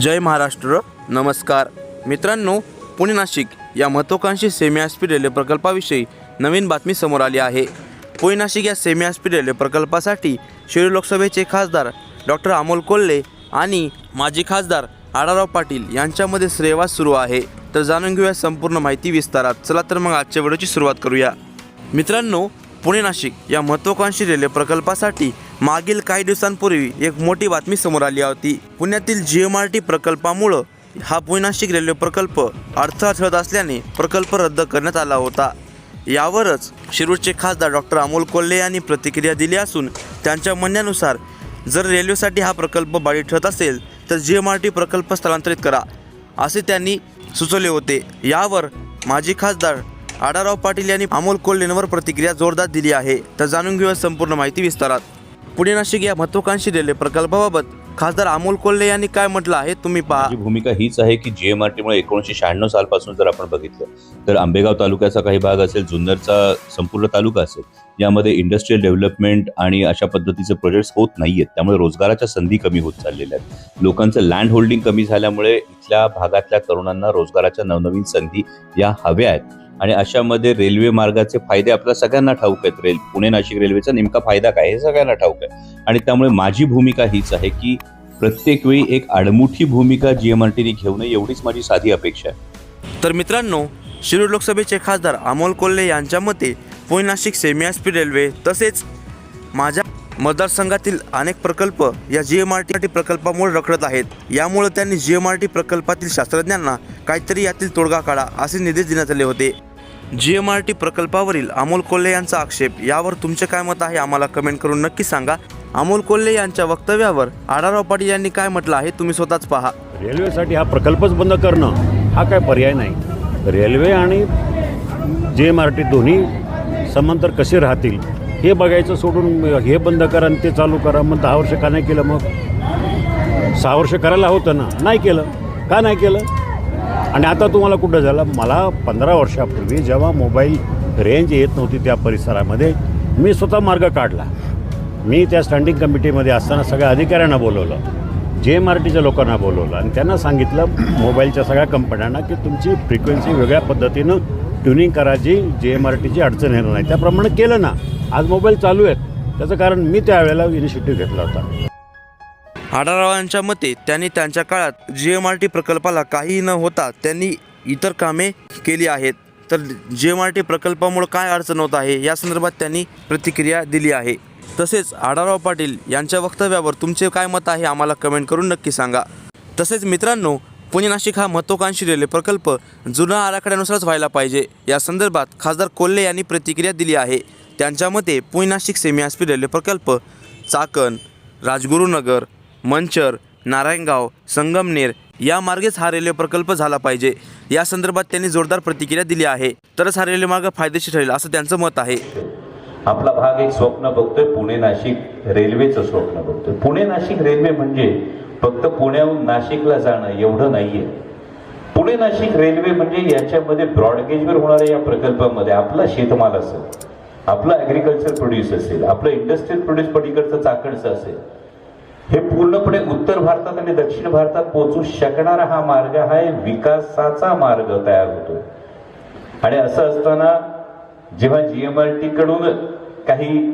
जय महाराष्ट्र. नमस्कार. मित्रांनो पुणे नाशिक या महत्त्वाकांक्षी सेमी आस्पीड रेल्वे प्रकल्पाविषयी नवीन बातमी समोर आली आहे. पुणे नाशिक या सेमी आस्पीड रेल्वे प्रकल्पासाठी शिरूर लोकसभेचे खासदार डॉक्टर अमोल कोल्हे आणि माजी खासदार आडाराव पाटील यांच्यामध्ये श्रेयवास सुरू आहे. तर जाणून घेऊया संपूर्ण माहिती विस्तारात. चला तर मग आजच्या व्हिडिओची सुरुवात करूया. मित्रांनो पुणे नाशिक या महत्त्वाकांक्षी रेल्वे प्रकल्पासाठी मागील काही दिवसांपूर्वी एक मोठी बातमी समोर आली होती. पुण्यातील जी एम आर टी प्रकल्पामुळं हा पुणे नाशिक रेल्वे प्रकल्प अडथळा ठरत असल्याने प्रकल्प रद्द करण्यात आला होता. यावरच शिरूरचे खासदार डॉक्टर अमोल कोल्हे यांनी प्रतिक्रिया दिली असून त्यांच्या म्हणण्यानुसार जर रेल्वेसाठी हा प्रकल्प बाळी ठरत असेल तर जी एम आर टी प्रकल्प स्थलांतरित करा असे त्यांनी सुचवले होते. यावर माजी खासदार आडाराव पाटील यांनी अमोल कोल्हेंवर प्रतिक्रिया जोरदार दिली आहे. तर जाणून घेऊया संपूर्ण माहिती विस्तारात. पुणे नाशिक या महत्वाकांक्षी रेल्वे प्रकल्पाबाबत खासदार अमोल कोल्हे यांनी काय म्हटलं आहे तुम्ही पहा. भूमिका हीच आहे की जी एम आर टीमुळे एकोणीसशे शहाण्णव सालपासून जर आपण बघितलं तर आंबेगाव तालुक्याचा काही भाग असेल जुन्नरचा संपूर्ण तालुका असेल यामध्ये इंडस्ट्रियल डेव्हलपमेंट आणि अशा पद्धतीचे प्रोजेक्ट्स होत नाही आहेत त्यामुळे रोजगाराच्या संधी कमी होत चाललेल्या आहेत. लोकांचं लँड होल्डिंग कमी झाल्यामुळे इथल्या भागातल्या तरुणांना रोजगाराच्या नवनवीन संधी या हव्या आहेत. आणि अशामध्ये रेल्वे मार्गाचे फायदे आपल्या सगळ्यांना ठाऊक आहेत. रेल पुणे नाशिक रेल्वेचा नेमका फायदा काय हे सगळ्यांना ठाऊक आहे. आणि त्यामुळे माझी भूमिका हीच आहे की प्रत्येक वेळी एक आडमुठी भूमिका जी एम आर टीने घेऊ नये एवढीच माझी साधी अपेक्षा आहे. तर मित्रांनो शिरूर लोकसभेचे खासदार अमोल कोल्हे यांच्या मते Pune Nashik semi speed railway तसेच माझ्या मतदारसंघातील अनेक प्रकल्प या जी एम आर टी प्रकल्पामुळे रखडत आहेत. यामुळे त्यांनी जी एम आर टी प्रकल्पातील शास्त्रज्ञांना काहीतरी यातील तोडगा काढा असे निर्देश देण्यात आले होते. जी एम आर टी प्रकल्पावरील अमोल कोल्हे यांचा आक्षेप यावर तुमचे काय मत आहे आम्हाला कमेंट करून नक्की सांगा. अमोल कोल्हे यांच्या वक्तव्यावर आढाराव पाटील यांनी काय म्हटलं आहे तुम्ही स्वतःच पहा. रेल्वेसाठी हा प्रकल्पच बंद करणं हा काय पर्याय नाही. रेल्वे आणि जे एम आर टी दोन्ही समांतर कसे राहतील हे बघायचं सोडून हे बंद करा आणि ते चालू करा. मग दहा वर्ष का नाही केलं मग? सहा वर्ष करायला होतं ना. नाही केलं. का नाही केलं? आणि आता तुम्हाला कुठं झालं? मला पंधरा वर्षापूर्वी जेव्हा मोबाईल रेंज येत नव्हती त्या परिसरामध्ये मी स्वतः मार्ग काढला. मी त्या स्टँडिंग कमिटीमध्ये असताना सगळ्या अधिकाऱ्यांना बोलवलं. जे एम आर टीच्या लोकांना बोलवलं आणि त्यांना सांगितलं मोबाईलच्या सगळ्या कंपन्यांना की तुमची फ्रिक्वेन्सी वेगळ्या पद्धतीनं ट्युनिंग करायची जे एम आर टीची अडचण येणार नाही. त्याप्रमाणे केलं ना. आज मोबाईल चालू आहेत. त्याचं कारण मी त्यावेळेला इनिशिएटिव्ह घेतला होता. आढारावांच्या मते त्यांनी त्यांच्या काळात जी एम आर टी प्रकल्पाला काही न होता त्यांनी इतर कामे केली आहेत. तर जी एम आर टी प्रकल्पामुळे काय अडचण होत आहे या संदर्भात त्यांनी प्रतिक्रिया दिली आहे. तसेच आढाराव पाटील यांच्या वक्तव्यावर तुमचे काय मत आहे आम्हाला कमेंट करून नक्की सांगा. तसेच मित्रांनो पुणे नाशिक हा महत्त्वाकांक्षी रेल्वे प्रकल्प जुना आराखड्यानुसारच व्हायला पाहिजे. या संदर्भात खासदार कोल्हे यांनी प्रतिक्रिया दिली आहे. त्यांच्या मते पुणे नाशिक सेमी रेल्वे प्रकल्प चाकण राजगुरुनगर मंचर नारायणगाव संगमनेर या मार्गेच हा रेल्वे प्रकल्प झाला पाहिजे. या संदर्भात त्यांनी जोरदार प्रतिक्रिया दिली आहे. तरच हा रेल्वे मार्ग फायदेशीर ठरेल असं त्यांचं मत आहे. आपला भाग एक स्वप्न बघतोय पुणे नाशिक रेल्वेचं स्वप्न बघतोय. पुणे नाशिक रेल्वे म्हणजे फक्त पुण्याहून नाशिकला जाणं एवढं नाहीये. पुणे नाशिक रेल्वे म्हणजे याच्यामध्ये ब्रॉडगेजवर होणाऱ्या या प्रकल्पामध्ये आपला शेतमाल असेल आपला ॲग्रिकल्चर प्रोड्यूस असेल आपलं इंडस्ट्रियल प्रोड्यूस पलीकडचं चाकणचं असेल. हे पूर्णपणे उत्तर भारतात आणि दक्षिण भारतात पोहोचू शकणारा हा मार्ग हा विकासाचा मार्ग तयार होतो आणि असं असताना जेव्हा जीएमआरटी कडून काही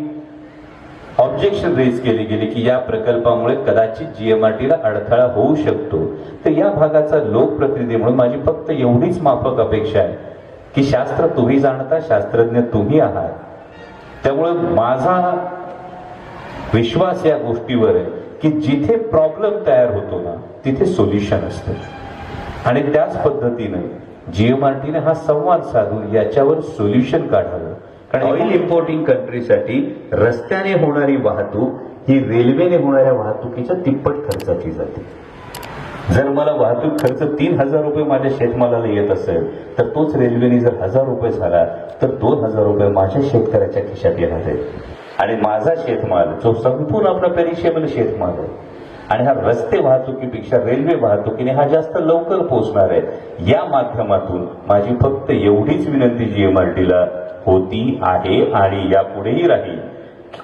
ऑब्जेक्शन रेज केले गेले की या प्रकल्पामुळे कदाचित जीएमआरटीला अडथळा होऊ शकतो तर या भागाचा लोकप्रतिनिधी म्हणून माझी फक्त एवढीच माफक अपेक्षा आहे की शास्त्र तुम्ही जाणता शास्त्रज्ञ तुम्ही आहात. त्यामुळे माझा विश्वास या गोष्टीवर आहे की जिथे प्रॉब्लेम तयार होतो ना तिथे सोल्युशन असतं. आणि त्याच पद्धतीनं जीएमआरटीने हा संवाद साधून याच्यावर सोल्युशन काढावं. कारण ऑइल इम्पोर्टिंग कंट्रीसाठी रस्त्याने होणारी वाहतूक ही रेल्वेने होणाऱ्या वाहतुकीच्या तिप्पट खर्चाची जाते. जर मला वाहतूक खर्च तीन हजार रुपये माझ्या शेतमालाला येत असेल तर तोच रेल्वेने जर हजार रुपये झाला तर दोन हजार रुपये माझ्या शेतकऱ्याच्या खिशात येणार आहेत. आणि माझा शेतमाल जो संपूर्ण आपला पेरिशेबल शेतमाल आहे आणि हा रस्ते वाहतुकीपेक्षा रेल्वे वाहतुकीने हा जास्त लवकर पोहोचणार आहे. या माध्यमातून माझी फक्त एवढीच विनंती जीएमआरटीला होती आहे आणि यापुढेही राहील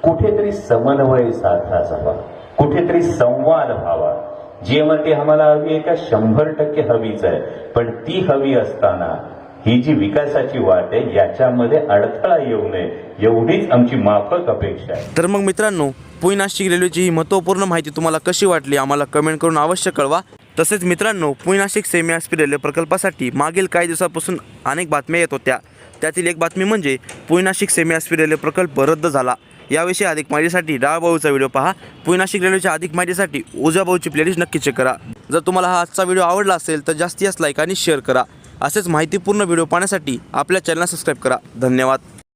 कुठेतरी समन्वय साधला जावा. कुठेतरी संवाद व्हावा. जीएमआरटी आम्हाला हवी आहे का? शंभर टक्के हवीच आहे. पण ती हवी असताना ही जी विकासाची वाट आहे याच्यामध्ये अडथळा येऊ नये एवढीच आमची माफक अपेक्षा आहे. तर मग मित्रांनो पुणे नाशिक रेल्वेची ही महत्त्वपूर्ण माहिती तुम्हाला कशी वाटली आम्हाला कमेंट करून अवश्य कळवा. तसेच मित्रांनो पुणे नाशिक सेमी आसपी रेल्वे प्रकल्पासाठी मागील काही दिवसापासून अनेक बातम्या येत होत्या. त्यातील एक बातमी म्हणजे पुणे नाशिक सेमी आसपी रेल्वे प्रकल्प रद्द झाला. याविषयी अधिक माहितीसाठी डाळभाऊचा व्हिडिओ पहा. पुणे नाशिक रेल्वेच्या अधिक माहितीसाठी उजाभाऊची प्लेलिस्ट नक्की चेक करा. जर तुम्हाला हा आजचा व्हिडिओ आवडला असेल तर जास्तीत जास्त लाईक आणि शेअर करा. असेच माहितीपूर्ण व्हिडिओ पाहण्यासाठी आपल्या चॅनलला सबस्क्राईब करा. धन्यवाद.